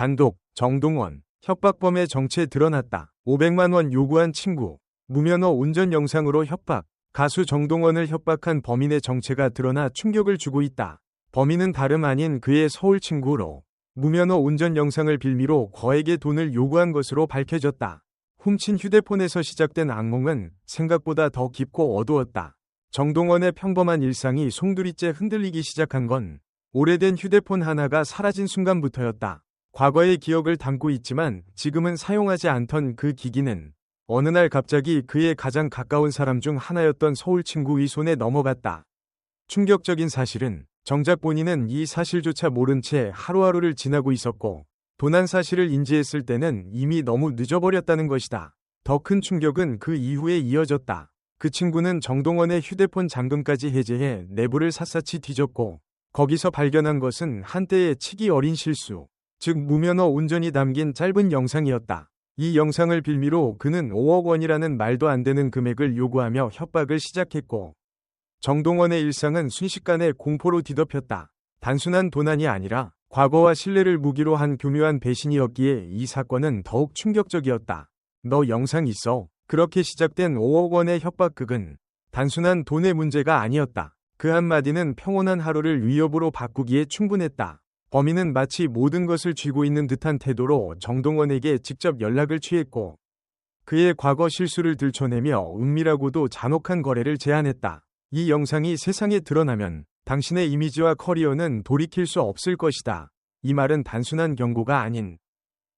단독, 정동원, 협박범의 정체 드러났다. 500만 원 요구한 친구, 무면허 운전 영상으로 협박, 가수 정동원을 협박한 범인의 정체가 드러나 충격을 주고 있다. 범인은 다름 아닌 그의 서울 친구로 무면허 운전 영상을 빌미로 거액의 돈을 요구한 것으로 밝혀졌다. 훔친 휴대폰에서 시작된 악몽은 생각보다 더 깊고 어두웠다. 정동원의 평범한 일상이 송두리째 흔들리기 시작한 건 오래된 휴대폰 하나가 사라진 순간부터였다. 과거의 기억을 담고 있지만 지금은 사용하지 않던 그 기기는 어느 날 갑자기 그의 가장 가까운 사람 중 하나였던 서울 친구의 손에 넘어갔다. 충격적인 사실은 정작 본인은 이 사실조차 모른 채 하루하루를 지나고 있었고 도난 사실을 인지했을 때는 이미 너무 늦어버렸다는 것이다. 더 큰 충격은 그 이후에 이어졌다. 그 친구는 정동원의 휴대폰 잠금까지 해제해 내부를 샅샅이 뒤졌고 거기서 발견한 것은 한때의 치기 어린 실수, 즉 무면허 운전이 담긴 짧은 영상이었다. 이 영상을 빌미로 그는 5억 원이라는 말도 안 되는 금액을 요구하며 협박을 시작했고 정동원의 일상은 순식간에 공포로 뒤덮였다. 단순한 도난이 아니라 과거와 신뢰를 무기로 한 교묘한 배신이었기에 이 사건은 더욱 충격적이었다. 너 영상 있어. 그렇게 시작된 5억 원의 협박극은 단순한 돈의 문제가 아니었다. 그 한마디는 평온한 하루를 위협으로 바꾸기에 충분했다. 범인은 마치 모든 것을 쥐고 있는 듯한 태도로 정동원에게 직접 연락을 취했고 그의 과거 실수를 들춰내며 은밀하고도 잔혹한 거래를 제안했다. 이 영상이 세상에 드러나면 당신의 이미지와 커리어는 돌이킬 수 없을 것이다. 이 말은 단순한 경고가 아닌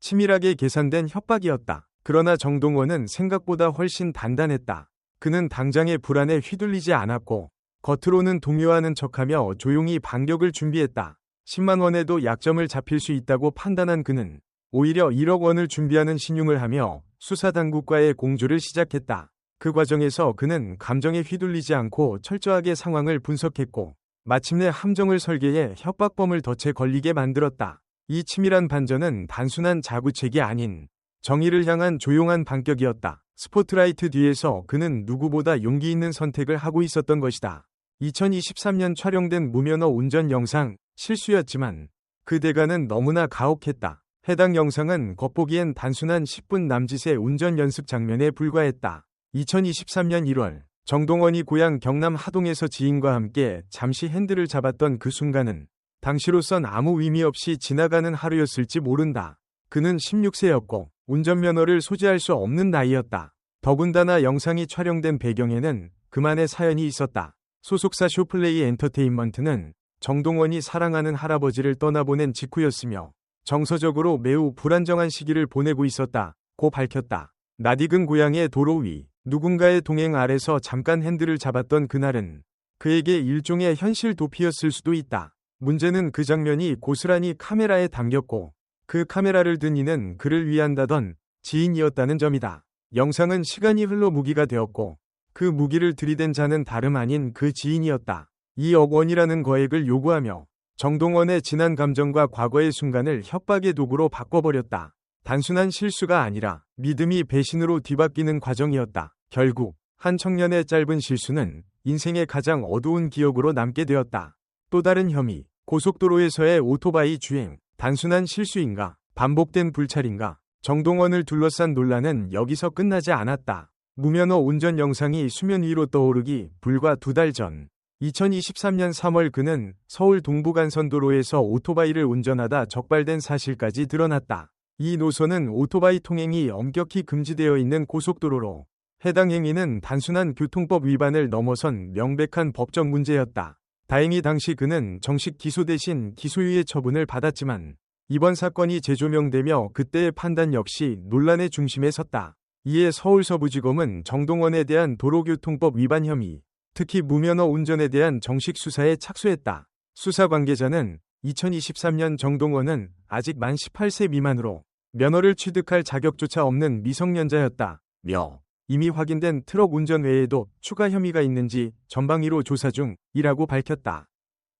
치밀하게 계산된 협박이었다. 그러나 정동원은 생각보다 훨씬 단단했다. 그는 당장의 불안에 휘둘리지 않았고 겉으로는 동요하는 척하며 조용히 반격을 준비했다. 10만 원에도 약점을 잡힐 수 있다고 판단한 그는 오히려 1억 원을 준비하는 신용을 하며 수사당국과의 공조를 시작했다. 그 과정에서 그는 감정에 휘둘리지 않고 철저하게 상황을 분석했고 마침내 함정을 설계해 협박범을 덫에 걸리게 만들었다. 이 치밀한 반전은 단순한 자구책이 아닌 정의를 향한 조용한 반격이었다. 스포트라이트 뒤에서 그는 누구보다 용기 있는 선택을 하고 있었던 것이다. 2023년 촬영된 무면허 운전 영상, 실수였지만 그 대가는 너무나 가혹했다. 해당 영상은 겉보기엔 단순한 10분 남짓의 운전 연습 장면에 불과했다. 2023년 1월, 정동원이 고향 경남 하동에서 지인과 함께 잠시 핸들을 잡았던 그 순간은 당시로선 아무 의미 없이 지나가는 하루였을지 모른다. 그는 16세였고 운전면허를 소지할 수 없는 나이였다. 더군다나 영상이 촬영된 배경에는 그만의 사연이 있었다. 소속사 쇼플레이 엔터테인먼트는 정동원이 사랑하는 할아버지를 떠나보낸 직후였으며 정서적으로 매우 불안정한 시기를 보내고 있었다. 고 밝혔다. 낯익은 고향의 도로 위 누군가의 동행 아래서 잠깐 핸들을 잡았던 그날은 그에게 일종의 현실 도피였을 수도 있다. 문제는 그 장면이 고스란히 카메라에 담겼고 그 카메라를 든 이는 그를 위한다던 지인이었다는 점이다. 영상은 시간이 흘러 무기가 되었고 그 무기를 들이댄 자는 다름 아닌 그 지인이었다. 2억 원이라는 거액을 요구하며 정동원의 지난 감정과 과거의 순간을 협박의 도구로 바꿔버렸다. 단순한 실수가 아니라 믿음이 배신으로 뒤바뀌는 과정이었다. 결국 한 청년의 짧은 실수는 인생의 가장 어두운 기억으로 남게 되었다. 또 다른 혐의, 고속도로에서의 오토바이 주행, 단순한 실수인가? 반복된 불찰인가? 정동원을 둘러싼 논란은 여기서 끝나지 않았다. 무면허 운전 영상이 수면 위로 떠오르기 불과 두 달 전. 2023년 3월 그는 서울 동부간선도로에서 오토바이를 운전하다 적발된 사실까지 드러났다. 이 노선은 오토바이 통행이 엄격히 금지되어 있는 고속도로로 해당 행위는 단순한 교통법 위반을 넘어선 명백한 법적 문제였다. 다행히 당시 그는 정식 기소 대신 기소유예 처분을 받았지만 이번 사건이 재조명되며 그때의 판단 역시 논란의 중심에 섰다. 이에 서울서부지검은 정동원에 대한 도로교통법 위반 혐의, 특히 무면허 운전에 대한 정식 수사에 착수했다. 수사 관계자는 2023년 정동원은 아직 만 18세 미만으로 면허를 취득할 자격조차 없는 미성년자였다. 며 이미 확인된 트럭 운전 외에도 추가 혐의가 있는지 전방위로 조사 중이라고 밝혔다.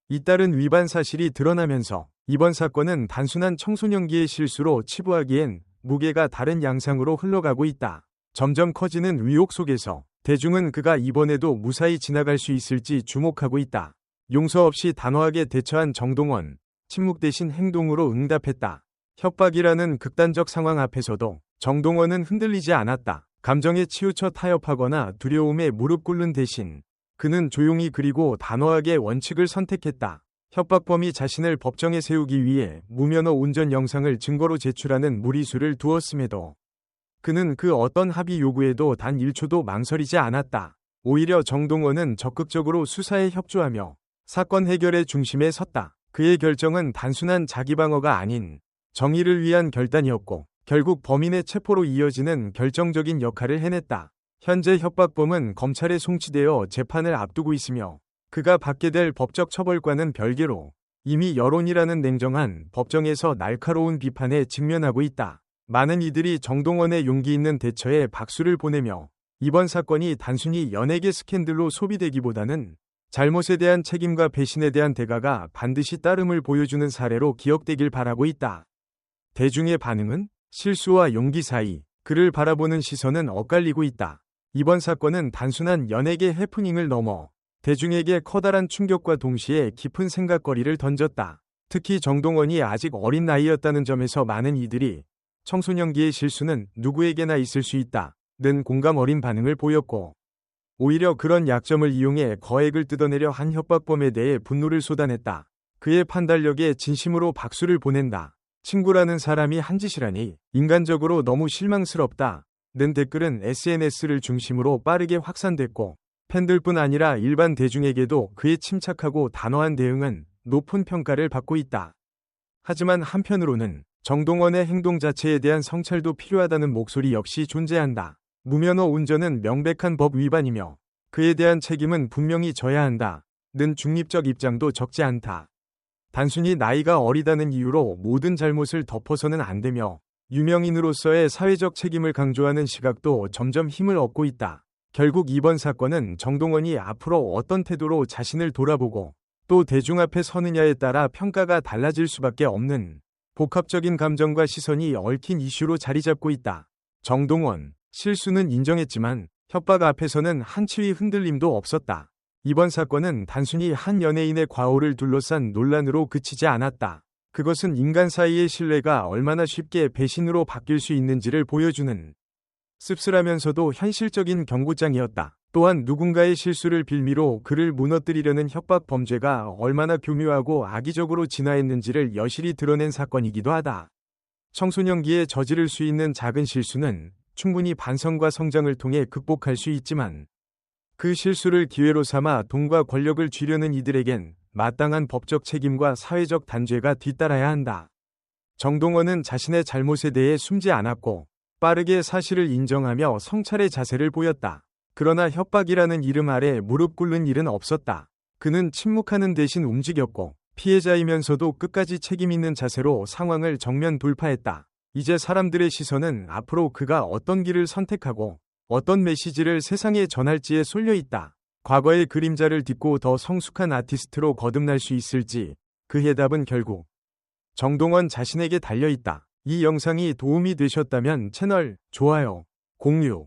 잇따른 위반 사실이 드러나면서 이번 사건은 단순한 청소년기의 실수로 치부하기엔 무게가 다른 양상으로 흘러가고 있다. 점점 커지는 의혹 속에서 대중은 그가 이번에도 무사히 지나갈 수 있을지 주목하고 있다. 용서 없이 단호하게 대처한 정동원, 침묵 대신 행동으로 응답했다. 협박이라는 극단적 상황 앞에서도 정동원은 흔들리지 않았다. 감정에 치우쳐 타협하거나 두려움에 무릎 꿇는 대신 그는 조용히 그리고 단호하게 원칙을 선택했다. 협박범이 자신을 법정에 세우기 위해 무면허 운전 영상을 증거로 제출하는 무리수를 두었음에도 그는 그 어떤 합의 요구에도 단 1초도 망설이지 않았다. 오히려 정동원은 적극적으로 수사에 협조하며 사건 해결의 중심에 섰다. 그의 결정은 단순한 자기방어가 아닌 정의를 위한 결단이었고 결국 범인의 체포로 이어지는 결정적인 역할을 해냈다. 현재 협박범은 검찰에 송치되어 재판을 앞두고 있으며 그가 받게 될 법적 처벌과는 별개로 이미 여론이라는 냉정한 법정에서 날카로운 비판에 직면하고 있다. 많은 이들이 정동원의 용기 있는 대처에 박수를 보내며 이번 사건이 단순히 연예계 스캔들로 소비되기보다는 잘못에 대한 책임과 배신에 대한 대가가 반드시 따름을 보여주는 사례로 기억되길 바라고 있다. 대중의 반응은 실수와 용기 사이 그를 바라보는 시선은 엇갈리고 있다. 이번 사건은 단순한 연예계 해프닝을 넘어 대중에게 커다란 충격과 동시에 깊은 생각거리를 던졌다. 특히 정동원이 아직 어린 나이였다는 점에서 많은 이들이 청소년기의 실수는 누구에게나 있을 수 있다. 는 공감 어린 반응을 보였고 오히려 그런 약점을 이용해 거액을 뜯어내려 한 협박범에 대해 분노를 쏟아냈다. 그의 판단력에 진심으로 박수를 보낸다. 친구라는 사람이 한 짓이라니 인간적으로 너무 실망스럽다. 는 댓글은 SNS를 중심으로 빠르게 확산됐고 팬들뿐 아니라 일반 대중에게도 그의 침착하고 단호한 대응은 높은 평가를 받고 있다. 하지만 한편으로는 정동원의 행동 자체에 대한 성찰도 필요하다는 목소리 역시 존재한다. 무면허 운전은 명백한 법 위반이며 그에 대한 책임은 분명히 져야 한다. 는 중립적 입장도 적지 않다. 단순히 나이가 어리다는 이유로 모든 잘못을 덮어서는 안 되며 유명인으로서의 사회적 책임을 강조하는 시각도 점점 힘을 얻고 있다. 결국 이번 사건은 정동원이 앞으로 어떤 태도로 자신을 돌아보고 또 대중 앞에 서느냐에 따라 평가가 달라질 수밖에 없는 복합적인 감정과 시선이 얽힌 이슈로 자리 잡고 있다. 정동원, 실수는 인정했지만 협박 앞에서는 한치의 흔들림도 없었다. 이번 사건은 단순히 한 연예인의 과오를 둘러싼 논란으로 그치지 않았다. 그것은 인간 사이의 신뢰가 얼마나 쉽게 배신으로 바뀔 수 있는지를 보여주는 씁쓸하면서도 현실적인 경고장이었다. 또한 누군가의 실수를 빌미로 그를 무너뜨리려는 협박 범죄가 얼마나 교묘하고 악의적으로 진화했는지를 여실히 드러낸 사건이기도 하다. 청소년기에 저지를 수 있는 작은 실수는 충분히 반성과 성장을 통해 극복할 수 있지만 그 실수를 기회로 삼아 돈과 권력을 쥐려는 이들에겐 마땅한 법적 책임과 사회적 단죄가 뒤따라야 한다. 정동원은 자신의 잘못에 대해 숨지 않았고 빠르게 사실을 인정하며 성찰의 자세를 보였다. 그러나 협박이라는 이름 아래 무릎 꿇는 일은 없었다. 그는 침묵하는 대신 움직였고 피해자이면서도 끝까지 책임있는 자세로 상황을 정면 돌파했다. 이제 사람들의 시선은 앞으로 그가 어떤 길을 선택하고 어떤 메시지를 세상에 전할지에 쏠려 있다. 과거의 그림자를 딛고 더 성숙한 아티스트로 거듭날 수 있을지 그 해답은 결국 정동원 자신에게 달려 있다. 이 영상이 도움이 되셨다면 채널 좋아요, 공유,